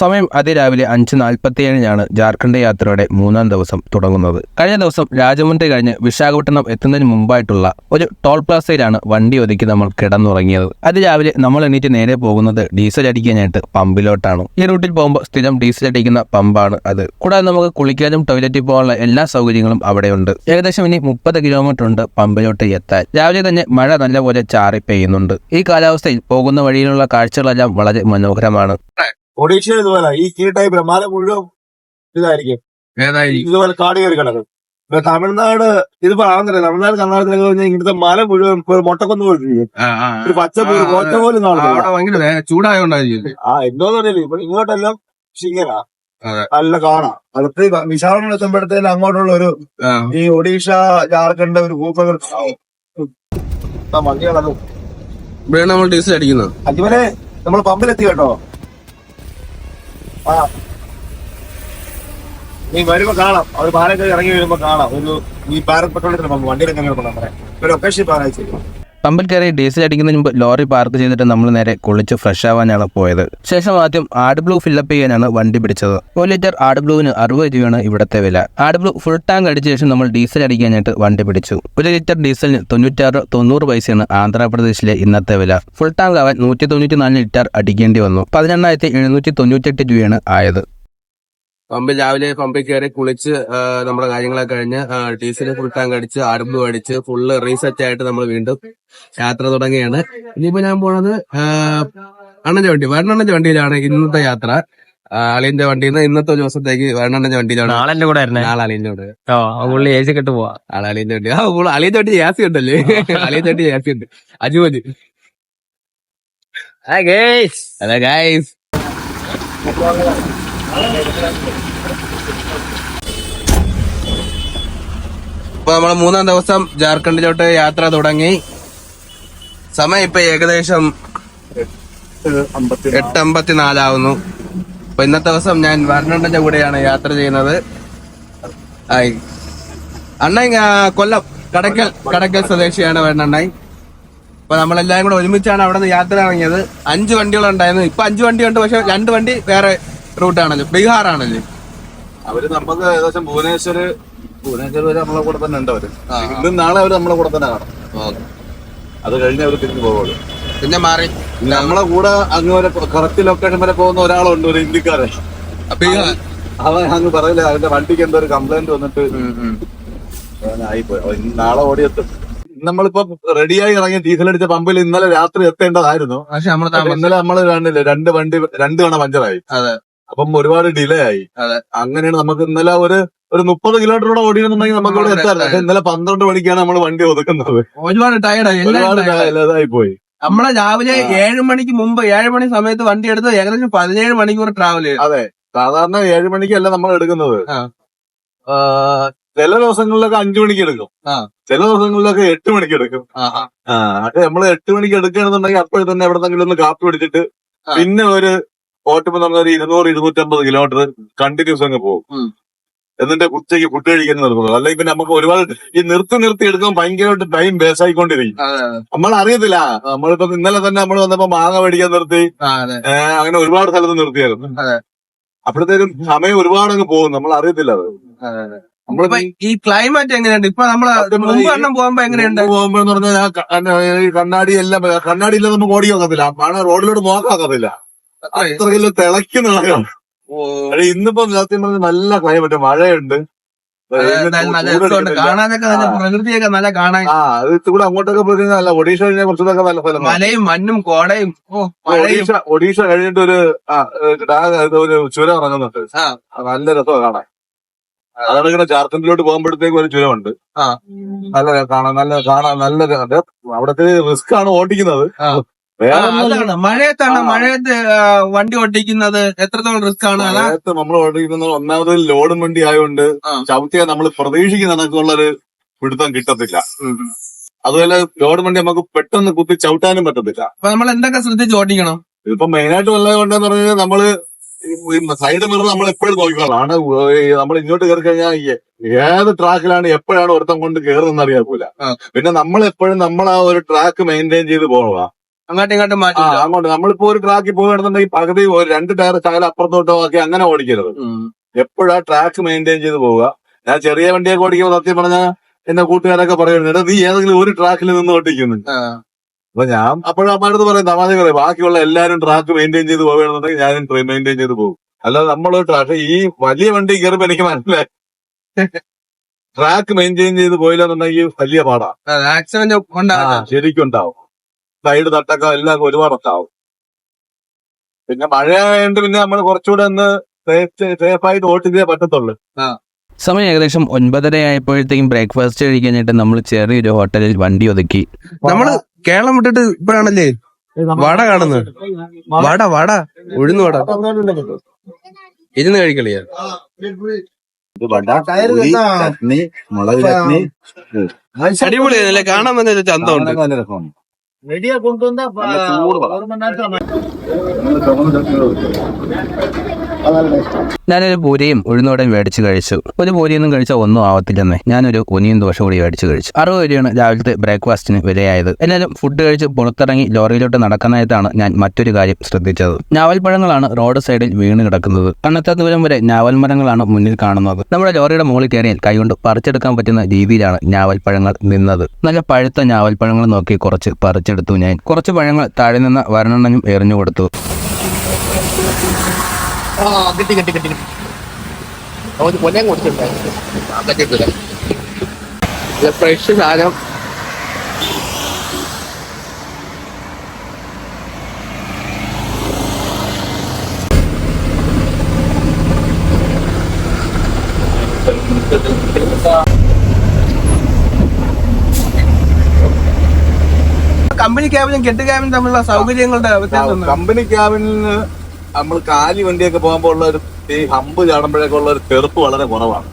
സമയം അതിരാവിലെ അഞ്ച് നാൽപ്പത്തിയേഴിനാണ് ജാർഖണ്ഡ് യാത്രയുടെ മൂന്നാം ദിവസം തുടങ്ങുന്നത്. കഴിഞ്ഞ ദിവസം രാജമുണ്ടി കഴിഞ്ഞ് വിശാഖപട്ടണം എത്തുന്നതിന് മുമ്പായിട്ടുള്ള ഒരു ടോൾ പ്ലാസയിലാണ് വണ്ടി ഒതുക്കി നമ്മൾ കിടന്നുറങ്ങിയത്. അതിരാവിലെ നമ്മൾ എണീറ്റ് നേരെ പോകുന്നത് ഡീസൽ അടിക്കാനായിട്ട് പമ്പിലോട്ടാണ്. ഈ റൂട്ടിൽ പോകുമ്പോൾ സ്ഥിരം ഡീസൽ അടിക്കുന്ന പമ്പാണ് അത്. കൂടാതെ നമുക്ക് കുളിക്കാനും ടോയ്ലറ്റിൽ പോകാനുള്ള എല്ലാ സൗകര്യങ്ങളും അവിടെയുണ്ട്. ഏകദേശം ഇനി മുപ്പത് കിലോമീറ്റർ ഉണ്ട് പമ്പിലോട്ട് എത്താൻ. രാവിലെ തന്നെ മഴ നല്ലപോലെ ചാറി പെയ്യുന്നുണ്ട് ഈ കാലാവസ്ഥയിൽ പോകുന്ന വഴിയിലുള്ള കാഴ്ചകളെല്ലാം വളരെ മനോഹരമാണ്. ഒഡീഷ ഇതുപോലെ. ഈ കീട്ടായി ബ്രഹ്മാല മല മുഴുവൻ ഇതായിരിക്കും. ഏതായിരിക്കും? ഇതുപോലെ കാട് കയറി കിടക്കും. ഇപ്പൊ തമിഴ്നാട് ഇതിപ്പോ ആവുന്നില്ല. തമിഴ്നാട് കർണാടകത്തിലൊക്കെ പറഞ്ഞാൽ ഇങ്ങനത്തെ മല മുഴുവൻ ഒരു മുട്ടക്കൊന്ന് പോയിട്ടിരിക്കും ഒരു പച്ചപ്പ് ഒരു കോറ്റ പോലും കാണുന്നില്ല ചൂടായോണ്ടായിരിക്കും ആ എന്തോന്ന് പറഞ്ഞില്ല ഇപ്പൊ ഇങ്ങോട്ടെല്ലാം ശിങ്ങനാ. നല്ല കാണാം അടുത്ത് വിശാഖം എത്തുമ്പോഴത്തേന് അങ്ങോട്ടുള്ള ഒരു ഈ ഒഡീഷ ജാർഖണ്ഡ് ഒരു ഇവിടെയാണ് നമ്മൾ ഡീസൽ അടിക്കുന്നത്. അതുപോലെ നമ്മൾ പമ്പിലെത്തി കേട്ടോ. നീ വരുമ്പോ കാണാം. അവർ പാലക്കാട് ഇറങ്ങി വരുമ്പോ കാണാം. ഒരു ഈ ഭാരത് പെട്രോളിയത്തിന് എങ്ങനെ പറയാം ഒരു ലൊക്കേഷൻ പാലാഴ്ച പമ്പിൽ കയറി ഡീസൽ അടിക്കുന്നതിന് മുമ്പ് ലോറി പാർക്ക് ചെയ്തിട്ട് നമ്മൾ നേരെ കുളിച്ച് ഫ്രഷ് ആവാനാണ് പോയത്. ശേഷം ആദ്യം ആഡ് ബ്ലൂ ഫില്ലപ്പ് ചെയ്യാനാണ് വണ്ടി പിടിച്ചത്. ഒരു ലിറ്റർ ആഡ് ബ്ലൂവിന് അറുപത് രൂപയാണ് ഇവിടുത്തെ വില. ആഡ് ബ്ലൂ ഫുൾ ടാങ്ക് അടിച്ച ശേഷം നമ്മൾ ഡീസൽ അടിക്കാനായിട്ട് വണ്ടി പിടിച്ചു. ഒരു ലിറ്റർ ഡീസലിന് തൊണ്ണൂറ്റാറ് തൊണ്ണൂറ് പൈസയാണ് ആന്ധ്രാപ്രദേശിലെ ഇന്നത്തെ വില. ഫുൾ ടാങ്ക് ആവാൻ നൂറ്റി തൊണ്ണൂറ്റി നാല് ലിറ്റർ അടിക്കേണ്ടി വന്നു. പതിനെണ്ണായിരത്തി എഴുന്നൂറ്റി തൊണ്ണൂറ്റെട്ട് രൂപയാണ് ആയത്. പമ്പിൽ രാവിലെ പമ്പിൽ കയറി കുളിച്ച് നമ്മുടെ കാര്യങ്ങളൊക്കെ കഴിഞ്ഞ് ഡീസൽ ഫുൾ ടാങ്ക് അടിച്ച് അടുപ്പ് അടിച്ച് ഫുള്ള് റീസെറ്റ് ആയിട്ട് നമ്മൾ വീണ്ടും യാത്ര തുടങ്ങുകയാണ്. ഇനിയിപ്പോ ഞാൻ പോണത് അണ്ണന്റെ വണ്ടി വരണണ്ണന്റെ വണ്ടിയിലാണ് ഇന്നത്തെ യാത്ര. ആ, അളിയന്റെ വണ്ടിയിൽ നിന്ന് ഇന്നത്തെ ദിവസത്തേക്ക് വരണണ്ണന്റെ വണ്ടിയിലാണ്. നാളെ എന്റെ കൂടെ ആളാളിന്റെ ഓ ആ പുള്ളി ഏസി കെട്ട് പോവാ. അളിയന്റെ വണ്ടി. ആ അളിയന്റെ വണ്ടി യാസി ഉണ്ടല്ലേ? അളിയന്റെ വണ്ടി യാസി ഉണ്ട്. അജുമതി അതെ ഗൈസ് ഇപ്പൊ നമ്മൾ മൂന്നാം ദിവസം ജാർഖണ്ഡിലോട്ട് യാത്ര തുടങ്ങി. സമയം ഇപ്പൊ ഏകദേശം എട്ട് അമ്പത്തിനാലാവുന്നു അപ്പൊ ഇന്നത്തെ ദിവസം ഞാൻ വർണണ്ണന്റെ കൂടെയാണ് യാത്ര ചെയ്യുന്നത്. ആയി. അണ്ണൻ കൊല്ലം കടക്കൽ കടക്കൽ സ്വദേശിയാണ് വർണണ്ണൻ അപ്പൊ നമ്മളെല്ലാരും കൂടെ ഒരുമിച്ചാണ് അവിടെ നിന്ന് യാത്ര ഇറങ്ങിയത്. അഞ്ച് വണ്ടികളുണ്ടായിരുന്നു. ഇപ്പൊ അഞ്ച് വണ്ടിയുണ്ട് പക്ഷെ രണ്ട് വണ്ടി വേറെ റൂട്ടാണല്ലോ. ബീഹാർ ആണല്ലോ അവർ നമുക്ക് ഏകദേശം ഭുവനേശ്വര് ഭുവനേശ്വർ വരെ നമ്മളെ കൂടെ തന്നെ ഉണ്ട് അവർ. ഇന്നും നാളെ അവർ നമ്മളെ കൂടെ തന്നെ കാണും. അത് കഴിഞ്ഞ് അവർ തിരിഞ്ഞു പോകുള്ളൂ പിന്നെ മാറി. നമ്മളെ കൂടെ അങ്ങ് വരെ കറക്റ്റ് ലൊക്കേഷൻ വരെ പോകുന്ന ഒരാളുണ്ട് ഒരു ഇന്ത്യക്കാരൻ. അവൻ അങ്ങ് പറയില്ല അവന്റെ വണ്ടിക്ക് എന്തോ ഒരു കംപ്ലൈന്റ് വന്നിട്ട് ആയി ആയിപ്പോയി. നാളെ ഓടിയെത്തും. നമ്മളിപ്പോ റെഡിയായി ഇറങ്ങിയ ഡീസൽ അടിച്ച പമ്പിൽ ഇന്നലെ രാത്രി എത്തേണ്ടതായിരുന്നു. പക്ഷെ നമ്മൾ ഇന്നലെ നമ്മൾ കണ്ടില്ലേ രണ്ട് വണ്ടി രണ്ട് തവണ പഞ്ചറായി. അതെ. അപ്പം ഒരുപാട് ഡിലേ ആയി. അതെ. അങ്ങനെയാണ് നമുക്ക് ഇന്നലെ ഒരു ഒരു മുപ്പത് കിലോമീറ്റർ കൂടെ ഓടിയിരുന്നുണ്ടെങ്കിൽ നമുക്ക് ഇവിടെ എത്താറില്ല പക്ഷെ ഇന്നലെ പന്ത്രണ്ട് മണിക്കാണ് നമ്മൾ വണ്ടി ഒതുക്കുന്നത്. ഒരുപാട് ടയർഡായി ഒരുപാട് ഇതായി പോയി. നമ്മളെ രാവിലെ ഏഴ് മണിക്ക് മുമ്പ് ഏഴ് മണി സമയത്ത് വണ്ടി എടുത്ത് ഏകദേശം പതിനേഴ് മണിക്കൂർ ട്രാവൽ ചെയ്തു. അതെ. സാധാരണ ഏഴ് മണിക്കല്ല നമ്മൾ എടുക്കുന്നത്. ചില ദിവസങ്ങളിലൊക്കെ അഞ്ചു മണിക്ക് എടുക്കും. ചില ദിവസങ്ങളിലൊക്കെ എട്ട് മണിക്ക് എടുക്കും. നമ്മൾ എട്ട് മണിക്ക് എടുക്കുകയാണെന്നുണ്ടെങ്കിൽ അപ്പോഴും തന്നെ എവിടെന്നെങ്കിലും ഒന്ന് കാപ്പി പിടിച്ചിട്ട് പിന്നെ ഒരു ഓട്ടുമ്പോ നമ്മളൊരു ഇരുന്നൂറ് ഇരുന്നൂറ്റമ്പത് കിലോമീറ്റർ കണ്ടിന്യൂസ് അങ്ങ് പോകും. എന്നിട്ട് ഉച്ചയ്ക്ക് ഫുഡ് കഴിക്കാൻ നിർത്തുന്നത്. അല്ലെങ്കിൽ പിന്നെ നമുക്ക് ഒരുപാട് ഈ നിർത്തി നിർത്തി എടുക്കാൻ ഭയങ്കരമായിട്ട് ടൈം വേസ്റ്റ് ആയിക്കൊണ്ടിരിക്കും. നമ്മൾ അറിയത്തില്ല നമ്മളിപ്പോ ഇന്നലെ തന്നെ നമ്മൾ വന്നപ്പോ മാങ്ങ മേടിക്കാൻ നിർത്തി. അങ്ങനെ ഒരുപാട് സ്ഥലത്ത് നിർത്തിയായിരുന്നു. അപ്പോഴത്തേക്കും സമയം ഒരുപാട് അങ്ങ് പോകും നമ്മൾ അറിയത്തില്ല അത് ഈ ക്ലൈമറ്റ് എങ്ങനെയുണ്ട്? ഇപ്പൊ നമ്മൾ എണ്ണം പോകുമ്പോ എങ്ങനെയുണ്ട്? പറഞ്ഞാൽ ആ ഈ കണ്ണാടി എല്ലാം കണ്ണാടി ഇല്ലാതെ നമുക്ക് ഓടി നോക്കത്തില്ല റോഡിലോട്ട് നോക്കാക്കത്തില്ല അത്രയും തിളയ്ക്കുന്ന മഴയാണ് പക്ഷേ ഇന്നിപ്പോ സത്യം പറഞ്ഞ നല്ല ക്ലൈമറ്റ് മഴയുണ്ട്. കാണാനൊക്കെ നല്ല. പ്രകൃതിയൊക്കെ നല്ല കാണാൻ. ആ അത് കൂടെ അങ്ങോട്ടൊക്കെ പോയി കഴിഞ്ഞാൽ നല്ല ഒഡീഷ കഴിഞ്ഞാൽ കുറച്ചുകൂടെ നല്ല സ്ഥലം മലയും മണ്ണും കോടയും. ഒഡീഷ ഒഡീഷ കഴിഞ്ഞിട്ട് ഒരു ഒരു ചുരം ഇറങ്ങുന്നുണ്ട്. നല്ല രസമാണ് കാണാൻ. അതാണ് ഇങ്ങനെ ജാർഖണ്ഡിലോട്ട് പോകുമ്പോഴത്തേക്ക് ഒരു ചുരമുണ്ട്. നല്ല കാണാൻ നല്ല കാണാൻ നല്ല അവിടത്തെ റിസ്ക് ആണ് ഓടിക്കുന്നത്. അതാണ്. മഴയത്താണ്. മഴയത്ത് വണ്ടി ഓട്ടിക്കുന്നത് എത്രത്തോളം റിസ്ക് ആണ്? മഴയത്ത് നമ്മൾ ഓടിക്കുന്നത് ഒന്നാമത് ലോഡും വണ്ടി ആയതുകൊണ്ട്. ചവിട്ടിയാൽ നമ്മൾ പ്രതീക്ഷിക്കുന്ന കണക്കുള്ളൊരു പിടുത്തം കിട്ടത്തില്ല. അതുപോലെ ലോഡ് വണ്ടി നമുക്ക് പെട്ടെന്ന് കുത്തി ചവിട്ടാനും പറ്റത്തില്ല. അപ്പൊ നമ്മൾ എന്തൊക്കെ ശ്രദ്ധിച്ച് ഓടിക്കണം? ഇപ്പൊ മെയിനായിട്ട് വല്ലതും കൊണ്ടെന്ന് പറഞ്ഞാൽ നമ്മൾ സൈഡ് മിറർ നമ്മൾ എപ്പോഴും നോക്കിക്കോളാണ് നമ്മൾ ഇങ്ങോട്ട് കയറി കഴിഞ്ഞാൽ ഏത് ട്രാക്കിലാണ് എപ്പോഴാണ് ഒരുത്തം കൊണ്ട് കയറുന്നത് അറിയാക്കൂല പോല പിന്നെ നമ്മൾ എപ്പോഴും നമ്മൾ ആ ഒരു ട്രാക്ക് മെയിന്റെയിൻ ചെയ്ത് പോകണം അങ്ങോട്ടും ഇങ്ങോട്ടും മാറ്റി ആ അങ്ങോട്ട്. നമ്മളിപ്പോ ഒരു ട്രാക്കിൽ പോകുകയാണെന്നുണ്ടെങ്കിൽ പകുതി ഒരു രണ്ട് ടയർ ശകലം അപ്പുറത്തോട്ടോ ആക്കി അങ്ങനെ ഓടിക്കരുത്. എപ്പോഴാ ട്രാക്ക് മെയിന്റെയിൻ ചെയ്ത് പോവുക? ഞാൻ ചെറിയ വണ്ടിയൊക്കെ ഓടിക്കുമ്പോൾ സത്യം പറഞ്ഞാൽ എന്റെ കൂട്ടുകാരൊക്കെ പറയുന്നുണ്ട് "എടാ, നീ ഏതെങ്കിലും ഒരു ട്രാക്കിൽ നിന്ന് ഓടിക്കുന്നു. അപ്പൊ ഞാൻ അപ്പോഴും അമ്മയുടെ പറയും തമാശ പറയും ബാക്കിയുള്ള എല്ലാവരും ട്രാക്ക് മെയിന്റെയിൻ ചെയ്ത് പോവുകയാണെന്നുണ്ടെങ്കിൽ ഞാനും മെയിന്റെയിൻ ചെയ്ത് പോകും. അല്ലാതെ നമ്മളൊരു ട്രാക്ക് ഈ വലിയ വണ്ടി കയറുമ്പോ എനിക്ക് മനസ്സിലായി. ട്രാക്ക് മെയിന്റെയിൻ ചെയ്ത് പോയില്ലെന്നുണ്ടെങ്കിൽ വലിയ പാടാ. ആക്സിഡന്റ് ശരിക്കും ഉണ്ടാവും സൈഡ് തട്ടൊക്കെ എല്ലാം ഒരുപാടത്താവും പിന്നെ മഴയായതുകൊണ്ട് പിന്നെ നമ്മൾ കുറച്ചുകൂടെ ഒന്ന് സേഫ് ആയിട്ട് ഓട്ടിച്ചേ പറ്റത്തുള്ളൂ. സമയം ഏകദേശം ഒൻപതര ആയപ്പോഴത്തേക്കും ബ്രേക്ക്ഫാസ്റ്റ് കഴിക്കാനായിട്ട് നമ്മൾ ചെറിയൊരു ഹോട്ടലിൽ വണ്ടി ഒതുക്കി. നമ്മൾ കേരളം വിട്ടിട്ട് ഇപ്പോഴാണല്ലേ? വട കാണുന്നു വട. വട ഉഴുന്ന് വട. ഇരുന്ന് കഴിക്കളിയാ. അടിപൊളിയാണല്ലേ കാണാൻ തന്നെ. ഒരു ചന്തമുണ്ട്. ರೆಡಿಯಾಗಿ ಉಂಟು ಅಂತ ഞാനൊരു പൂരിയും ഉഴുന്നോടെ മേടിച്ച് കഴിച്ചു. ഒരു പൂരിയൊന്നും കഴിച്ചാൽ ഒന്നും ആവത്തില്ലെന്നേ. ഞാനൊരു ഒനിയും ദോശ കൂടി മേടിച്ച് കഴിച്ചു. അറുപത് രൂപയാണ് രാവിലത്തെ ബ്രേക്ക്ഫാസ്റ്റിന് വിലയായത്. എന്നാലും ഫുഡ് കഴിച്ച് പുറത്തിറങ്ങി ലോറിയിലോട്ട് നടക്കുന്നതായിട്ടാണ് ഞാൻ മറ്റൊരു കാര്യം ശ്രദ്ധിച്ചത്. ഞാവൽപ്പഴങ്ങളാണ് റോഡ് സൈഡിൽ വീണ് കിടക്കുന്നത്. കണ്ണത്തെ ദൂരം വരെ ഞാവൽ മരങ്ങളാണ് മുന്നിൽ കാണുന്നത്. നമ്മുടെ ലോറിയുടെ മുകളിൽ കയറിയാൽ കൈകൊണ്ട് പറിച്ചെടുക്കാൻ പറ്റുന്ന രീതിയിലാണ് ഞാവൽപ്പഴങ്ങൾ നിന്നത്. നല്ല പഴുത്ത ഞാവൽപ്പഴങ്ങൾ നോക്കി കുറച്ച് പറിച്ചെടുത്തു ഞാൻ. കുറച്ച് പഴങ്ങൾ താഴെ നിന്ന് വരണെണ്ണയും എറിഞ്ഞു കൊടുത്തു. ഫ്രഷ് സാധനം. കമ്പനി ക്യാബിനും കെട്ട് ക്യാബിനും തമ്മിലുള്ള സൗകര്യങ്ങളുടെ വ്യത്യാസം? കമ്പനി ക്യാബിന് നമ്മൾ കാലി വണ്ടിയൊക്കെ പോകുമ്പോൾ ഉള്ള ഒരു ഈ ഹമ്പ് ചാടുമ്പോഴൊക്കെ ഉള്ള ഒരു തെറുപ്പ് വളരെ കുറവാണ്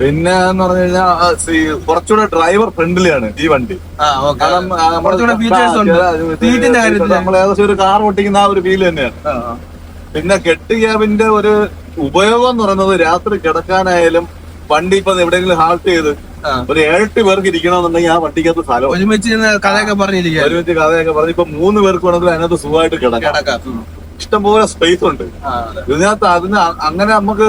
പിന്നെ എന്ന് പറഞ്ഞു കഴിഞ്ഞാൽ കുറച്ചുകൂടെ ഡ്രൈവർ ഫ്രണ്ട്ലിയാണ് ഈ വണ്ടി. കാരണം. നമ്മൾ ഏകദേശം ഒരു കാർ ഓട്ടിക്കുന്ന ആ ഒരു ഫീൽ തന്നെയാണ്. പിന്നെ കെട്ട് ക്യാബിന്റെ ഒരു ഉപയോഗം എന്ന് പറയുന്നത് രാത്രി കിടക്കാനായാലും വണ്ടി ഇപ്പൊ എവിടെയെങ്കിലും ഹാൾട്ട് ചെയ്ത്. ഒരു ഏഴെട്ട് പേർക്ക് ഇരിക്കണമെന്നുണ്ടെങ്കിൽ ആ വണ്ടിക്കകത്ത് സ്ഥലം ഒരുമിച്ച് കഥയൊക്കെ പറഞ്ഞിരിക്കുക ഒരുമിച്ച് കഥയൊക്കെ പറഞ്ഞ് ഇപ്പൊ മൂന്ന് പേർക്ക് വേണമെങ്കിൽ അതിനകത്ത് സുഖമായിട്ട് കിടക്കാം. ഇഷ്ടംപോലെ സ്പേസ് ഉണ്ട്. ഇതിനകത്ത് അതിന് അങ്ങനെ നമുക്ക്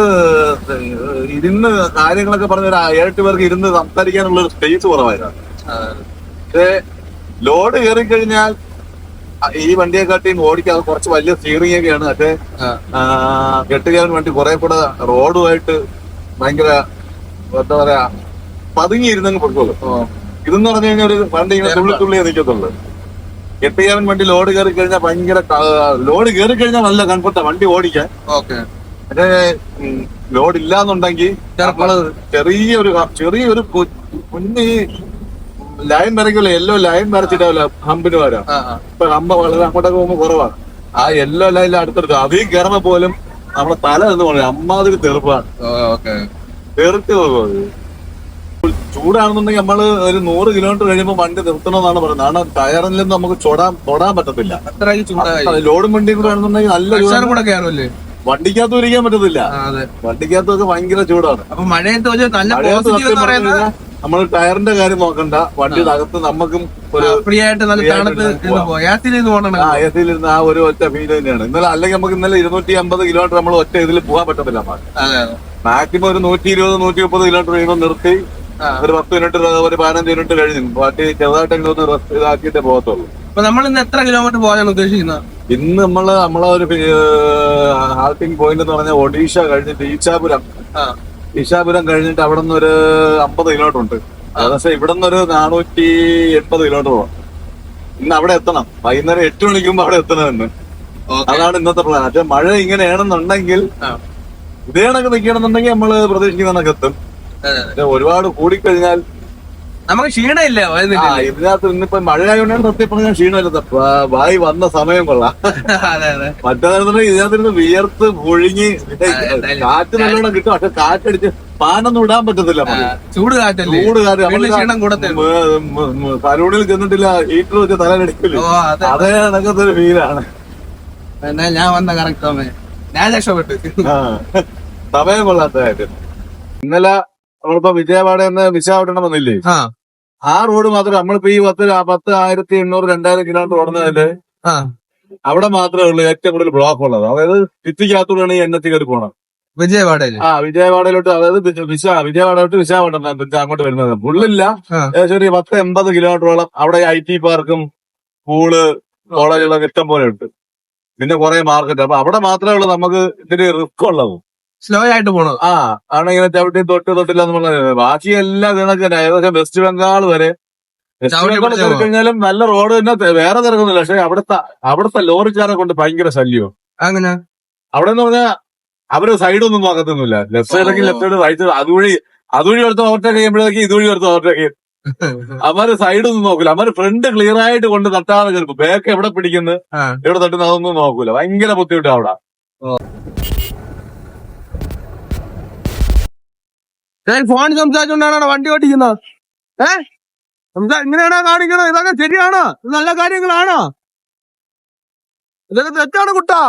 ഇരുന്ന് കാര്യങ്ങളൊക്കെ പറഞ്ഞ ഒരു ഏഴെട്ട് പേർക്ക് ഇരുന്ന് സംസാരിക്കാനുള്ള ഒരു സ്പേസ് കുറവായിരുന്നു. പക്ഷേ ലോഡ് കയറി കഴിഞ്ഞാൽ ഈ വണ്ടിയെക്കാട്ടിയും ഓടിക്കാതെ കുറച്ച് വലിയ സ്റ്റിയറിംഗ് ഒക്കെയാണ്. പക്ഷേ. കെട്ടുകാരൻ വേണ്ടി കുറെ കൂടെ റോഡുമായിട്ട് ഭയങ്കര എന്താ പറയാ പതുങ്ങി ഇരുന്നങ്ങ് പൊക്കോളൂ ഇതെന്ന് പറഞ്ഞു കഴിഞ്ഞാൽ ഒരു വണ്ടി ഇങ്ങനെ തുള്ളി തുള്ളിയേ നിൽക്കത്തുള്ളൂ. കെട്ടുകാരൻ വണ്ടി ലോഡ് കയറി കഴിഞ്ഞാൽ ഭയങ്കര ലോഡ് കയറി കഴിഞ്ഞാൽ നല്ല കംഫർട്ടാ വണ്ടി ഓടിക്കാൻ. ഓക്കെ. പക്ഷേ ലോഡ് ഇല്ലാന്നുണ്ടെങ്കിൽ നമ്മൾ ചെറിയൊരു ചെറിയൊരു കുഞ്ഞി ലൈൻ വരയ്ക്കില്ല എല്ലോ ലൈൻ വരച്ചിട്ടാവില്ല ഹമ്പിന് വരാം. ഇപ്പൊ ഹമ്പ വളരെ അങ്ങോട്ടൊക്കെ പോകുമ്പോ കുറവാണ് ആ എല്ലോ ലൈനിൽ അടുത്തെടുത്ത് അധികം കയറുമ്പോ പോലും നമ്മളെ തല എന്ന് പറയും അമ്മാതിരി തെറുപ്പാണ് തെറുത്ത് പോകും. ചൂടാണെന്നുണ്ടെങ്കിൽ നമ്മൾ ഒരു നൂറ് കിലോമീറ്റർ കഴിയുമ്പോൾ വണ്ടി നിർത്തണമെന്നാണ് പറയുന്നത്. കാരണം ടയറിൽ നിന്ന് നമുക്ക് ചൊടാൻ തൊടാൻ പറ്റത്തില്ല. ചൂടായി. ലോഡും വണ്ടിയും കൂടെ ആണെന്നുണ്ടെങ്കിൽ നല്ല വണ്ടിക്കകത്ത് ചൂടാണ്. കൂടെ കയറുമല്ലേ? വണ്ടിക്കകത്തും ഇരിക്കാൻ പറ്റത്തില്ല. വണ്ടിക്കകത്തൊക്കെ ഭയങ്കര ചൂടാണ്. അപ്പൊ മഴയത്ത് നല്ല നമ്മൾ ടയറിന്റെ കാര്യം നോക്കണ്ട. വണ്ടിയുടെ അകത്ത് നമുക്കും ഒരു ഫ്രീ ആയിട്ട് നല്ല ആ ഒരു ഒറ്റ ഫീൽ തന്നെയാണ്. ഇന്നലെ അല്ലെങ്കിൽ നമുക്ക് ഇന്നലെ ഇരുന്നൂറ്റി അമ്പത് കിലോമീറ്റർ നമ്മൾ ഒറ്റ ഇതിൽ പോകാൻ പറ്റത്തില്ല മാക്സിമം ഒരു നൂറ്റി ഇരുപത് നൂറ്റി മുപ്പത് കിലോമീറ്റർ കഴിയുമ്പോൾ നിർത്തി. ഒരു പത്ത് മിനിറ്റ് ഒരു പതിനഞ്ച് മിനിറ്റ് കഴിഞ്ഞു. ബാക്കി ചെറുതായിട്ടെങ്കിലും ഒന്ന് റെസ്റ്റ് ഇതാക്കിയിട്ടേ പോകത്തുള്ളൂ. അപ്പൊ നമ്മൾ ഇന്ന് എത്ര കിലോമീറ്റർ പോകാനാണ് ഉദ്ദേശിക്കുന്നത്? ഇന്ന് നമ്മൾ നമ്മളെ ഒരു ഹാൾട്ടിംഗ് പോയിന്റ് എന്ന് പറഞ്ഞാൽ ഒഡീഷ കഴിഞ്ഞിട്ട് ഈശാപുരം. ഈശാപുരം കഴിഞ്ഞിട്ട് അവിടെ നിന്ന് ഒരു അമ്പത് കിലോമീറ്റർ ഉണ്ട്. പക്ഷേ ഇവിടെ നിന്ന് ഒരു നാനൂറ്റി എൺപത് കിലോമീറ്റർ പോകാം ഇന്ന് അവിടെ എത്തണം. വൈകുന്നേരം എട്ട് മണിക്കുമ്പോ അവിടെ എത്തണം എന്ന് അതാണ് ഇന്നത്തെ പ്ലാൻ. പക്ഷെ മഴ ഇങ്ങനെയാണെന്നുണ്ടെങ്കിൽ. ഇതേ കണക്ക് നിൽക്കണമെന്നുണ്ടെങ്കിൽ നമ്മൾ പ്രതീക്ഷിക്കുന്ന കണക്ക് എത്തും അതെ. ഒരുപാട് കൂടിക്കഴിഞ്ഞാൽ നമുക്ക് ക്ഷീണമില്ല ഇതിനകത്ത് ഇന്നിപ്പോ മഴ ആയതുകൊണ്ടാണ് സത്യം പറഞ്ഞാൽ ക്ഷീണമില്ല. വായി വന്ന സമയം കൊള്ളാം. മറ്റേതാണെന്നുണ്ടെങ്കിൽ ഇതിനകത്തിരുന്ന് വിയർത്ത് പൊഴിഞ്ഞ്. കാറ്റ് നല്ലോണം കിട്ടും പക്ഷെ കാറ്റടിച്ച് പാനൊന്നും ഇടാൻ പറ്റത്തില്ല ചൂട് കാറ്റല്ലേ? ചൂട് കാറ്റ്. സലൂണിൽ ചെന്നിട്ടില്ല ഹീറ്റർ വെച്ച് തലയിലടിക്കില്ല ഓ അതെ. അതേ കണക്കത്തെ ഒരു ഫീലാണ്. എന്നാ ഞാൻ വന്ന കറക്റ്റ് സമയം. ഞാൻ രക്ഷപ്പെട്ടു. സമയം കൊള്ളാത്ത ഇന്നലെ നമ്മളിപ്പോ വിജയവാഡ എന്ന് വിശാഖപട്ടണം വന്നില്ലേ? ആ. റോഡ് മാത്രം നമ്മളിപ്പോ ഈ പത്ത് പത്ത് ആയിരത്തി എണ്ണൂറ് രണ്ടായിരം കിലോമീറ്റർ ഓടുന്നതിൽ അവിടെ മാത്രമേ ഉള്ളൂ ഏറ്റവും കൂടുതൽ ബ്ലോക്ക് ഉള്ളത്. അതായത് ചുറ്റിക്കകത്തൂടെയാണ് ഈ എണ്ണത്തി കയറി പോകണം വിജയവാഡയിൽ? ആ വിജയവാഡയിലോട്ട് അതായത് വിശാ വിശ വിജയവാഡയിലോട്ട് വിശാഖപട്ടണം അങ്ങോട്ട് വരുന്നത്. ഫുള്ളില്ല. ഏകദേശം ഒരു പത്ത് എൺപത് കിലോമീറ്ററോളം അവിടെ ഐ ടി പാർക്കും സ്കൂൾ കോളേജുകളൊക്കെ ഇഷ്ടം പോലെ ഉണ്ട്. പിന്നെ കുറെ മാർക്കറ്റ്. അപ്പൊ അവിടെ മാത്രമേ ഉള്ളൂ നമുക്ക് ഇതിന് റിസ്ക് ഉള്ളത്. സ്ലോ ആയിട്ട് പോണത്. ആ ആണ് ഇങ്ങനെ ചവിട്ടി തൊട്ട് തൊട്ടില്ല എന്ന് പറഞ്ഞത്. ബാക്കി എല്ലാ ദിനം ഏകദേശം വെസ്റ്റ് ബംഗാൾ വരെ. വെസ്റ്റ് ചവിട്ടി ബംഗാൾ പിടിച്ച് കയറി കഴിഞ്ഞാലും നല്ല റോഡ് തന്നെ. തെ- വേറെ തിരക്കുന്നില്ല പക്ഷെ അവിടുത്തെ അവിടുത്തെ ലോറിക്കാരെ കൊണ്ട് ഭയങ്കര ശല്യോ. അങ്ങനെ. അവിടെ എന്ന് പറഞ്ഞാൽ അവർ സൈഡൊന്നും നോക്കത്തൊന്നുമില്ല. ലെഫ്റ്റ് സൈഡെങ്കിൽ ലെഫ്റ്റ് സൈഡ് റൈറ്റ് സൈഡ് അതുവഴി അതുവഴി എടുത്ത് ഓവർടേക്ക് ചെയ്യുമ്പോഴേക്ക് ഇതുവഴി എടുത്ത് ഓവർടേക്ക് ചെയ്യും. അവർ സൈഡൊന്നും നോക്കില്ല അവർ ഫ്രണ്ട് ക്ലിയർ ആയിട്ട് കൊണ്ട് തട്ടാതെ ചെറുപ്പം ബാക്ക് എവിടെ പിടിക്കുന്നു ആ. എവിടെ തട്ടുന്ന അതൊന്നും നോക്കൂല. ഭയങ്കര ബുദ്ധിമുട്ടാണ് അവിടെ. ഞാൻ ഫോൺ സംസാരിച്ചുകൊണ്ടാണ് വണ്ടി ഓടിക്കുന്നത്? ഏ? സംസാ ഇങ്ങനെയാണോ കാണിക്കുന്നത് ഇതൊക്കെ ശരിയാണോ? ഇത് നല്ല കാര്യങ്ങളാണോ? ഇതൊക്കെ തെറ്റാണ് കുട്ടാ.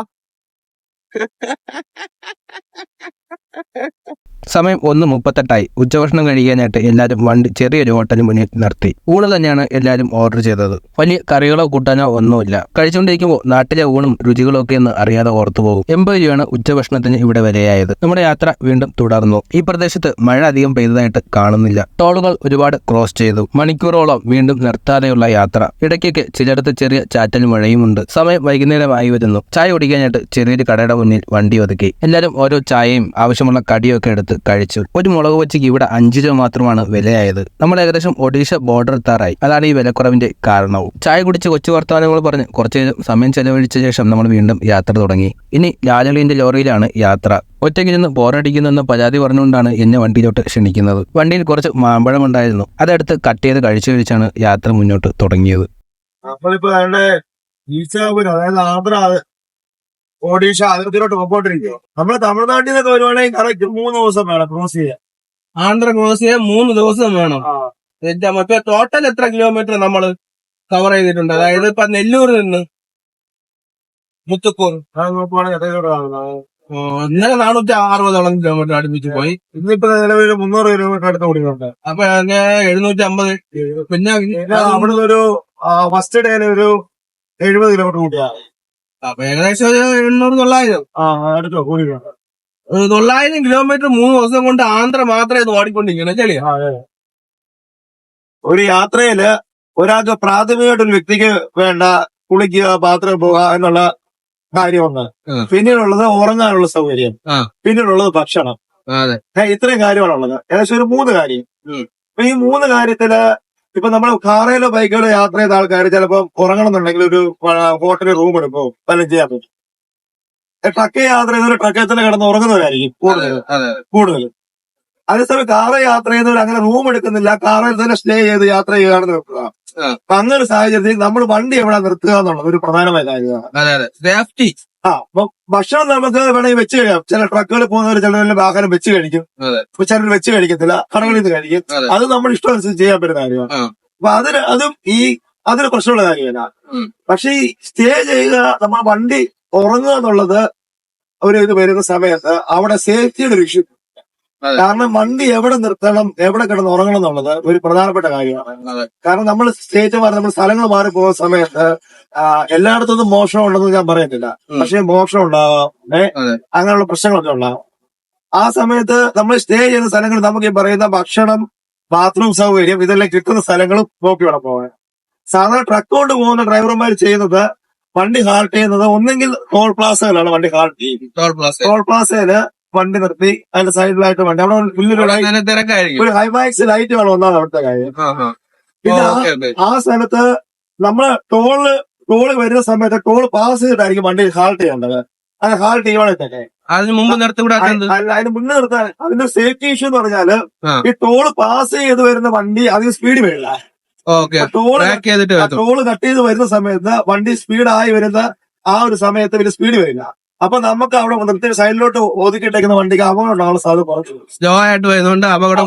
സമയം ഒന്ന് മുപ്പത്തെട്ടായി. ഉച്ചഭക്ഷണം കഴിക്കാനായിട്ട് എല്ലാവരും വണ്ടി ചെറിയൊരു ഹോട്ടലിന് മുന്നിൽ നിർത്തി. ഊണ് തന്നെയാണ് എല്ലാവരും ഓർഡർ ചെയ്തത്. വലിയ കറികളോ കൂട്ടാനോ ഒന്നുമില്ല. കഴിച്ചുകൊണ്ടിരിക്കുമ്പോൾ നാട്ടിലെ ഊണും രുചികളും ഒക്കെ എന്ന് അറിയാതെ ഓർത്തു പോകും. എൺപത് രൂപയാണ് ഉച്ചഭക്ഷണത്തിന് ഇവിടെ വിലയായത്. നമ്മുടെ യാത്ര വീണ്ടും തുടർന്നു. ഈ പ്രദേശത്ത് മഴ അധികം പെയ്തതായിട്ട് കാണുന്നില്ല. ടോളുകൾ ഒരുപാട് ക്രോസ് ചെയ്തു. മണിക്കൂറോളം വീണ്ടും നിർത്താതെയുള്ള യാത്ര. ഇടയ്ക്കൊക്കെ ചിലയിടത്ത് ചെറിയ ചാറ്റൽ മഴയുമുണ്ട്. സമയം വൈകുന്നേരമായി വരുന്നു. ചായ കുടിക്കാനായിട്ട് ചെറിയൊരു കടയുടെ മുന്നിൽ വണ്ടി ഒതുക്കി. എല്ലാവരും ഓരോ ചായയും ആവശ്യമുള്ള കടിയൊക്കെ എടുത്ത് കഴിച്ചു. ഒരു മുളക് ബജിക്ക് ഇവിടെ അഞ്ച് രൂപ മാത്രമാണ് വിലയായത്. നമ്മൾ ഏകദേശം ഒഡീഷ ബോർഡർ എത്താറായി. അതാണ് ഈ വിലക്കുറവിന്റെ കാരണവും ചായ കുടിച്ച് കൊച്ചു വർത്തമാനങ്ങൾ പറഞ്ഞ് കുറച്ച് സമയം ചെലവഴിച്ച ശേഷം നമ്മൾ വീണ്ടും യാത്ര തുടങ്ങി. ഇനി ലാലളിന്റെ ലോറിയിലാണ് യാത്ര. ഒറ്റയ്ക്ക് നിന്ന് ബോറടിക്കുന്നെന്ന് പരാതി പറഞ്ഞുകൊണ്ടാണ് എന്നെ വണ്ടിയിലോട്ട് ക്ഷണിക്കുന്നത്. വണ്ടിയിൽ കുറച്ച് മാമ്പഴം ഉണ്ടായിരുന്നു. അതെടുത്ത് കട്ട് ചെയ്ത് കഴിച്ചു കഴിച്ചാണ് യാത്ര മുന്നോട്ട് തുടങ്ങിയത്. നമ്മളിപ്പോ ഈശാപുരം അതായത് ആന്ധ്ര ഒഡീഷ അതിർത്തിയിലോട്ട് പോയിക്കൊണ്ടിരിക്കുക നമ്മൾ തമിഴ്നാട്ടിൽ നിന്നൊക്കെ വരുവാണെങ്കിൽ കറക്റ്റ് മൂന്ന് ദിവസം വേണം ക്രോസ് ചെയ്യാൻ. ആന്ധ്ര ക്രോസ് ചെയ്യാൻ മൂന്ന് ദിവസം വേണം. ഇപ്പൊ ടോട്ടൽ എത്ര കിലോമീറ്റർ നമ്മൾ കവർ ചെയ്തിട്ടുണ്ട്? അതായത് ഇപ്പൊ നെല്ലൂർ നിന്ന് മുത്തുക്കൂർ. ഇന്നലെ നാനൂറ്റി അറുപതോളം കിലോമീറ്റർ അടുപ്പിച്ച് പോയി. ഇന്നിപ്പോ നിലവിൽ മുന്നൂറ് കിലോമീറ്റർ അടുത്ത് കൂടിയിട്ടുണ്ട് അപ്പൊ അങ്ങനെ എഴുന്നൂറ്റി അമ്പത് പിന്നെ അവിടുന്ന് ഒരു ഫസ്റ്റ് ഡേയിൽ ഒരു എഴുപത് കിലോമീറ്റർ കൂട്ടിയാ. അപ്പൊ ഏകദേശം ഒരു എണ്ണൂറ് തൊള്ളായിരം. ആ അടുത്തോ കൂടി ഒരു തൊള്ളായിരം കിലോമീറ്റർ മൂന്ന് ദിവസം കൊണ്ട് ആന്ധ്ര മാത്രമേ ഇത് ഓടിക്കൊണ്ടിരിക്കണം ചെളിയാ ഒരു യാത്രയിൽ ഒരാൾക്ക് പ്രാഥമികമായിട്ട് ഒരു വ്യക്തിക്ക് വേണ്ട കുളിക്കുക ബാത്റൂം പോകുക എന്നുള്ള കാര്യമൊന്ന്. പിന്നീടുള്ളത് ഉറങ്ങാനുള്ള സൗകര്യം. പിന്നീടുള്ളത് ഭക്ഷണം. ഇത്രയും കാര്യമാണുള്ളത് ഏകദേശം ഒരു മൂന്ന് കാര്യം. അപ്പൊ ഈ മൂന്ന് കാര്യത്തിൽ ഇപ്പൊ നമ്മൾ കാറയിലോ ബൈക്കിലോ യാത്ര ചെയ്ത ആൾക്കാർ ചിലപ്പോ ഉറങ്ങണമെന്നുണ്ടെങ്കിൽ ഒരു ഹോട്ടലിൽ റൂം എടുക്കോ. ചെയ്യാൻ പറ്റും. ട്രക്ക് യാത്ര ചെയ്യുന്നവർ ട്രക്കിൽ തന്നെ കിടന്ന് ഉറങ്ങുന്നവരായിരിക്കും കൂടുതൽ കൂടുതൽ അതേസമയം കാറ് യാത്ര ചെയ്യുന്നവർ അങ്ങനെ റൂം എടുക്കുന്നില്ല കാറിൽ തന്നെ സ്റ്റേ ചെയ്ത് യാത്ര ചെയ്യുകയാണെന്ന് വെക്കുക ആ. അപ്പൊ അങ്ങനെ സാഹചര്യത്തിൽ നമ്മൾ വണ്ടി എവിടെ നിർത്തുക എന്നുള്ളത് ഒരു പ്രധാനമായ കാര്യമാണ്. സേഫ്റ്റി ആ അപ്പൊ ഭക്ഷണം നമുക്ക് വേണമെങ്കിൽ വെച്ച് കഴിയാം ചില ട്രക്കുകളിൽ പോകുന്നവർ ചില വാഹനം വെച്ച് കഴിക്കും. ഇപ്പൊ ചിലർ വെച്ച് കഴിക്കത്തില്ല കടകളിൽ നിന്ന് കഴിക്കും അത് നമ്മൾ ഇഷ്ടമനുസരിച്ച് ചെയ്യാൻ പറ്റുന്ന കാര്യമാണ്. അപ്പൊ അതിന് അതും ഈ അതിന് പ്രശ്നമുള്ള കാര്യമല്ല. പക്ഷെ ഈ സ്റ്റേ ചെയ്യുക നമ്മൾ വണ്ടി ഉറങ്ങുക എന്നുള്ളത് ഒരു ഇത് വരുന്ന സമയത്ത് അവിടെ സേഫ്റ്റിയുടെ ഒരു ഇഷ്യൂ. കാരണം വണ്ടി എവിടെ നിർത്തണം എവിടെ കിടന്ന് ഉറങ്ങണം എന്നുള്ളത് ഒരു പ്രധാനപ്പെട്ട കാര്യമാണ്. കാരണം നമ്മൾ സ്റ്റേറ്റ് മാറി നമ്മൾ സ്ഥലങ്ങൾ മാറി പോകുന്ന സമയത്ത് എല്ലായിടത്തും മോഷണം ഉണ്ടെന്ന് ഞാൻ പറയുന്നില്ല. പക്ഷെ മോഷണം ഉണ്ടാവാം അങ്ങനെയുള്ള പ്രശ്നങ്ങളൊക്കെ ഉണ്ടാവും. ആ സമയത്ത് നമ്മൾ സ്റ്റേ ചെയ്യുന്ന സ്ഥലങ്ങൾ നമുക്ക് ഈ പറയുന്ന ഭക്ഷണം ബാത്റൂം സൗകര്യം ഇതെല്ലാം കിട്ടുന്ന സ്ഥലങ്ങളും നോക്കി വേണം പോകാൻ. സാധാരണ ട്രക്ക് കൊണ്ട് പോകുന്ന ഡ്രൈവർമാർ ചെയ്യുന്നത് വണ്ടി ഹാൾട്ട് ചെയ്യുന്നത് ഒന്നെങ്കിൽ ടോൾ പ്ലാസകളാണ് വണ്ടി ഹാൾട്ട് ചെയ്യുന്നത് ടോൾ പ്ലാസയിൽ വണ്ടി നിർത്തി അതിന്റെ സൈഡിലായിട്ട് വണ്ടി. അവിടെ വലിയൊരു അങ്ങനെ തിരക്കായിരിക്കും ഒരു ഹൈമാക്സ് ലൈറ്റ് വേണം ഒന്നാണ് അവിടുത്തെ കാര്യം. ആ, ആ. പിന്നെ ആ- ഓക്കെ, ഓക്കെ. ആ സ്ഥലത്ത് നമ്മൾ ടോൾ ടോൾ വരുന്ന സമയത്ത് ടോൾ പാസ് ചെയ്തിട്ടായിരിക്കും വണ്ടി ഹാൾട്ട് ചെയ്യേണ്ടത്. അത് ഹാൾട്ട് ചെയ്യുവാണെങ്കിൽ തന്നെ അതിന് മുമ്പ് നിർത്തിവിടാത്തത് അല്ല അതിന് മുന്നേ നിർത്താൻ. അതിന്റെ സേഫ്റ്റി ഇഷ്യൂ എന്ന് പറഞ്ഞാൽ ആ. ഈ ടോൾ പാസ് ചെയ്ത് വരുന്ന വണ്ടി അധികം സ്പീഡ് വരില്ല ഓക്കെ. ടോൾ ട്രാക്ക് ചെയ്തിട്ട് ടോൾ കട്ട് ചെയ്ത് വരുന്ന സമയത്ത് വണ്ടി സ്പീഡായി വരുന്ന ആ ഒരു സമയത്ത് വലിയ സ്പീഡ് വരില്ല അപ്പൊ നമുക്ക് അവിടെ നിർത്തി സൈഡിലോട്ട് ഓതിക്കിട്ടേക്കുന്ന വണ്ടിക്ക് അപകടം ഉണ്ടാകാനുള്ള സാധ്യത കുറഞ്ഞു സ്ലോ ആയിട്ട് വരുന്നോണ്ട് അപകടം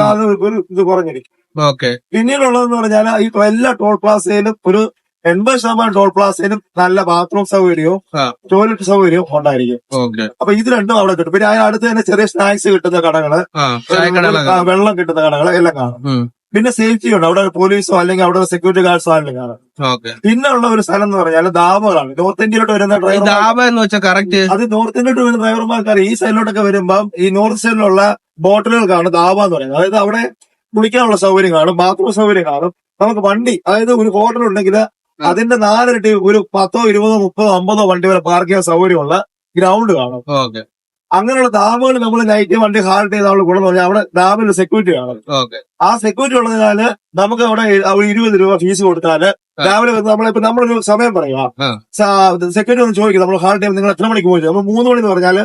സാധ്യത ഒരു ഇത് കുറഞ്ഞിരിക്കും. ഓക്കെ. പിന്നീടുള്ളതെന്ന് പറഞ്ഞാൽ ഈ എല്ലാ ടോൾ പ്ലാസയിലും ഒരു എൺപത് ശതമാനം ടോൾ പ്ലാസയിലും നല്ല ബാത്റൂം സൗകര്യവും ടോയ്ലറ്റ് സൗകര്യവും ഉണ്ടായിരിക്കും. അപ്പൊ ഇത് രണ്ടും അവിടെ കിട്ടും. പിന്നെ അതിന് അടുത്ത് തന്നെ ചെറിയ സ്നാക്സ് കിട്ടുന്ന കടകൾ വെള്ളം കിട്ടുന്ന കടകൾ എല്ലാം കാണും. പിന്നെ സേഫ്റ്റി ഉണ്ട്. അവിടെ പോലീസോ അല്ലെങ്കിൽ അവിടെ സെക്യൂരിറ്റി ഗാർഡ്സോ ആരെങ്കിലും കാണും. പിന്നെ ഉള്ള ഒരു സ്ഥലം എന്ന് പറഞ്ഞാൽ ദാബകളാണ്. നോർത്ത് ഇന്ത്യയിലോട്ട് വരുന്ന ഡ്രൈവർ ദാബ എന്ന് വെച്ചാൽ കറക്റ്റ് അത് നോർത്ത് ഇന്ത്യയിലോട്ട് വരുന്ന ഡ്രൈവർമാർക്ക് ഈ സൈഡിലോട്ടൊക്കെ വരുമ്പോൾ ഈ നോർത്ത് സൈഡിലുള്ള ബോട്ടിലുകൾക്കാണ് ദാബ എന്ന് പറയുന്നത്. അതായത് അവിടെ കുളിക്കാനുള്ള സൗകര്യം കാണും ബാത്റൂം സൗകര്യം കാണും. നമുക്ക് വണ്ടി അതായത് ഒരു ഹോട്ടൽ ഉണ്ടെങ്കിൽ അതിന്റെ നാലിരട്ടി ഒരു പത്തോ ഇരുപതോ മുപ്പതോ അമ്പതോ വണ്ടി വരെ പാർക്ക് ചെയ്യാൻ സൗകര്യമുള്ള ഗ്രൗണ്ട് കാണും. അങ്ങനെയുള്ള ഡാമുകൾ നമ്മൾ നൈറ്റ് വണ്ടി ഹാൾട്ട് ചെയ്താലുള്ള ഗുണം എന്ന് പറഞ്ഞാൽ അവിടെ ഡാമിൽ സെക്യൂരിറ്റി കാണും. ആ സെക്യൂരിറ്റി ഉള്ളതിനാല് നമുക്ക് അവിടെ ഒരു ഇരുപത് രൂപ ഫീസ് കൊടുത്താൽ രാവിലെ വന്ന് നമ്മളിപ്പോ നമ്മളൊരു സമയം പറയുക സെക്യൂരിറ്റി ഒന്ന് ചോദിക്കും നമ്മൾ ഹാൾട്ട് ചെയ്യുമ്പോൾ നിങ്ങൾ എത്ര മണിക്ക് പോയി നമ്മൾ മൂന്ന് മണി എന്ന് പറഞ്ഞാൽ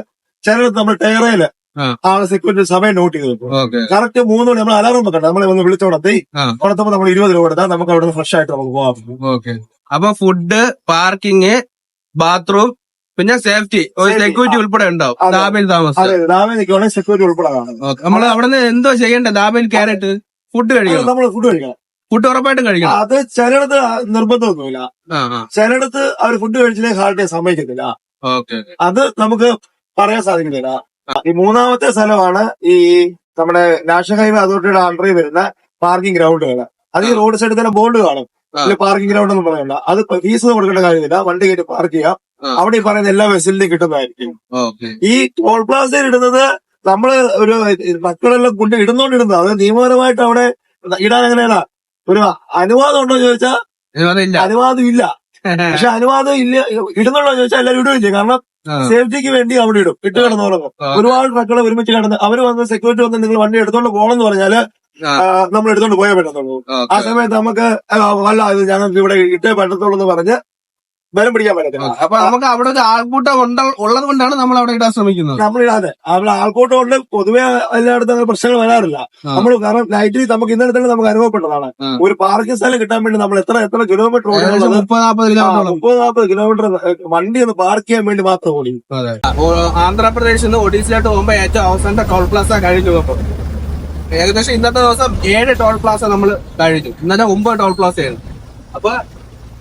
ചിലടത്ത് നമ്മൾ ടയറയിൽ ആ. സെക്യൂരിറ്റി സമയം നോട്ട് ചെയ്ത് വെക്കും. കറക്റ്റ് മൂന്ന് മണി നമ്മൾ അലാറം വെക്കണ്ട. നമ്മളെ വന്ന് വിളിച്ചോടത്തി ആ. നമ്മൾ ഇരുപത് രൂപ കൊടുത്താൽ നമുക്ക് അവിടെ ഫ്രഷ് ആയിട്ട് നമുക്ക് പോകാം ഓക്കെ. അപ്പൊ ഫുഡ് പാർക്കിംഗ് ബാത്റൂം പിന്നെ സേഫ്റ്റി ഒരു. സെക്യൂരിറ്റി ഉൾപ്പെടെ ഉണ്ടാവും. ദാബിൽ താമസം അതെ രാവിലെ നിൽക്കുവാണെങ്കിൽ സെക്യൂരിറ്റി ഉൾപ്പെടെ കാണും. നമ്മൾ അവിടെ നിന്ന് എന്തോ ചെയ്യണ്ടേ? ദാബയിൽ കയറിയിട്ട് ഫുഡ് കഴിക്കണം. നമ്മൾ ഫുഡ് കഴിക്കണം. ഫുഡ് ഉറപ്പായിട്ടും കഴിക്കണം. അത് ചിലടത്ത് നിർബന്ധമൊന്നുമില്ല. ആ ആ. ചിലടത്ത് അവർ ഫുഡ് കഴിച്ചില്ലേ ഹാർട്ട് സമ്മതിക്കത്തില്ല. ഓക്കെ അത് നമുക്ക് പറയാൻ സാധിക്കുന്നില്ല ഈ മൂന്നാമത്തെ സ്ഥലമാണ് ഈ നമ്മുടെ നാഷണൽ ഹൈവേ അതോറിറ്റിയുടെ അണ്ടറിൽ വരുന്ന പാർക്കിംഗ് ഗ്രൗണ്ടുകൾ അത് ഈ റോഡ് സൈഡിൽ തന്നെ ബോർഡ് കാണും. പാർക്കിംഗ് ഗ്രൗണ്ട് എന്ന് പറയണ്ട അത് ഫീസ് കൊടുക്കേണ്ട കാര്യമില്ല. വണ്ടി കയറ്റി പാർക്ക് ചെയ്യാം. അവിടെ ഈ പറയുന്ന എല്ലാ ഫെസിലിറ്റിയും കിട്ടുന്നതായിരിക്കും. ഈ ടോൾ പ്ലാസയിൽ ഇടുന്നത് നമ്മൾ ഒരു മക്കളെല്ലാം കൊണ്ട് ഇടുന്നോണ്ടിടുന്നത്. അത് നിയമപരമായിട്ട് അവിടെ ഇടാൻ അങ്ങനെയല്ല ഒരു അനുവാദം ഉണ്ടോ എന്ന് ചോദിച്ചാൽ അനുവാദം ഇല്ല. പക്ഷെ അനുവാദം ഇല്ല ഇടുന്നുണ്ടോ എന്ന് ചോദിച്ചാൽ എല്ലാവരും ഇടുകയും ചെയ്യും. കാരണം സേഫ്റ്റിക്ക് വേണ്ടി അവിടെ ഇടും. ഇട്ട് കിടന്നു തുടങ്ങും ആ. ഒരുപാട് ട്രക്കുകൾ ഒരുമിച്ച് കിടന്ന് അവർ വന്ന് സെക്യൂരിറ്റി വന്ന് നിങ്ങൾ വണ്ടി എടുത്തോണ്ട് പോകണമെന്ന് പറഞ്ഞാൽ നമ്മൾ എടുത്തോണ്ട് പോയേ പറ്റത്തുള്ളൂ. ആ സമയത്ത് നമുക്ക് വല്ല അല്ല ഇത് ഞങ്ങൾക്ക് ഇവിടെ ഇട്ടേ പറ്റത്തുള്ളൂ എന്ന് പറഞ്ഞ് ബലം പിടിക്കാൻ പറ്റത്തില്ല. അപ്പൊ നമുക്ക് അവിടെ ഒരു ആൾക്കൂട്ടം ഉണ്ട ഉള്ളത് കൊണ്ടാണ് നമ്മൾ അവിടെ ഇടാൻ ശ്രമിക്കുന്നത്. നമ്മൾ ഇടാതെ. അവിടെ ആൾക്കൂട്ടം ഉണ്ട് പൊതുവെ എല്ലായിടത്തും അങ്ങനെ പ്രശ്നങ്ങൾ വരാറില്ല. നമ്മൾ കാരണം നൈറ്റിൽ നമുക്ക് ഇന്നലെ തന്നെ നമുക്ക് അനുഭവപ്പെട്ടതാണ്. ഒരു പാർക്കിംഗ് സ്ഥലം കിട്ടാൻ വേണ്ടി നമ്മൾ എത്ര എത്ര കിലോമീറ്റർ മുപ്പത് നാൽപ്പത് കിലോമീറ്റർ മുപ്പത് നാൽപ്പത് കിലോമീറ്റർ വണ്ടി ഒന്ന് പാർക്ക് ചെയ്യാൻ വേണ്ടി മാത്രം ഓടി. ആന്ധ്രാപ്രദേശിൽ നിന്ന് ഒഡീസിലോട്ട് പോകുമ്പോ ഏറ്റവും അവസാനത്തെ ടോൾ പ്ലാസ കഴിഞ്ഞു അപ്പൊ. ഏകദേശം ഇന്നത്തെ ദിവസം ഏഴ് ടോൾ പ്ലാസ നമ്മൾ കഴിഞ്ഞു. ഇന്നലെ ഒമ്പത് ടോൾ ആയിരുന്നു. അപ്പൊ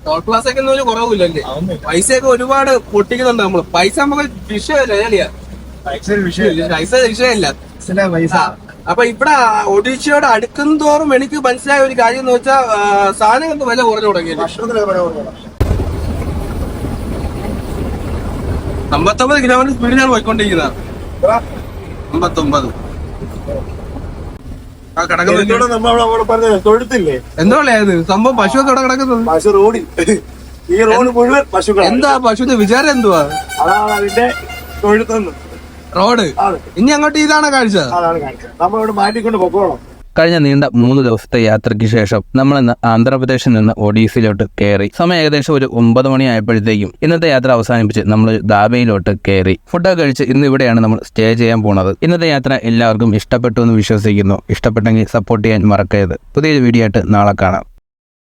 ടോൾ പ്ലാസയ്ക്ക് ഒക്കെ ഒരു കുറവില്ലല്ലേ പൈസയൊക്കെ ഒരുപാട് പൊട്ടിക്കുന്നുണ്ട് നമ്മൾ. പൈസ നമുക്ക് വിഷയമല്ല. പൈസ. വിഷയമല്ല അപ്പൊ ഇവിടെ ഒഡീഷയോട് അടുക്കും തോറും എനിക്ക് മനസ്സിലായ ഒരു കാര്യം എന്ന് വെച്ചാൽ സാധനങ്ങൾക്ക് വില കുറഞ്ഞു തുടങ്ങി. അമ്പത്തൊമ്പത് കിലോമീറ്റർ സ്പീഡിലാണ് പോയിക്കൊണ്ടിരിക്കുന്നത്. അമ്പത്തൊമ്പത്. ആ കിടക്കുന്നത് നമ്മൾ അവിടെ പറഞ്ഞ തൊഴുത്തില്ലേ? എന്തോ ഇത് സംഭവം പശു ഇവിടെ കിടക്കുന്നത്. പശു റോഡിൽ. ഈ റോഡ് മുഴുവൻ പശു എന്താ പശുവിന്റെ വിചാരം എന്തുവാ? അതാണ് അതിന്റെ തൊഴുത്തെന്ന്. റോഡ്. ഇനി അങ്ങോട്ട് ഇതാണ് കാഴ്ച? അതാണ് കാഴ്ച. നമ്മളിവിടെ മാറ്റിക്കൊണ്ട് പൊക്കോളാം. കഴിഞ്ഞ നീണ്ട മൂന്ന് ദിവസത്തെ യാത്രയ്ക്ക് ശേഷം നമ്മൾ ഇന്ന് ആന്ധ്രാപ്രദേശിൽ നിന്ന് ഒഡീസയിലോട്ട് കയറി. സമയം ഏകദേശം ഒരു ഒമ്പത് മണി ആയപ്പോഴത്തേക്കും ഇന്നത്തെ യാത്ര അവസാനിപ്പിച്ച് നമ്മൾ ദാബയിലോട്ട് കയറി. ഫുഡൊക്കെ കഴിച്ച് ഇന്ന് ഇവിടെയാണ് നമ്മൾ സ്റ്റേ ചെയ്യാൻ പോണത്. ഇന്നത്തെ യാത്ര എല്ലാവർക്കും ഇഷ്ടപ്പെട്ടു എന്ന് വിശ്വസിക്കുന്നു. ഇഷ്ടപ്പെട്ടെങ്കിൽ സപ്പോർട്ട് ചെയ്യാൻ മറക്കരുത്. പുതിയൊരു വീഡിയോ ആയിട്ട് നാളെ കാണാം.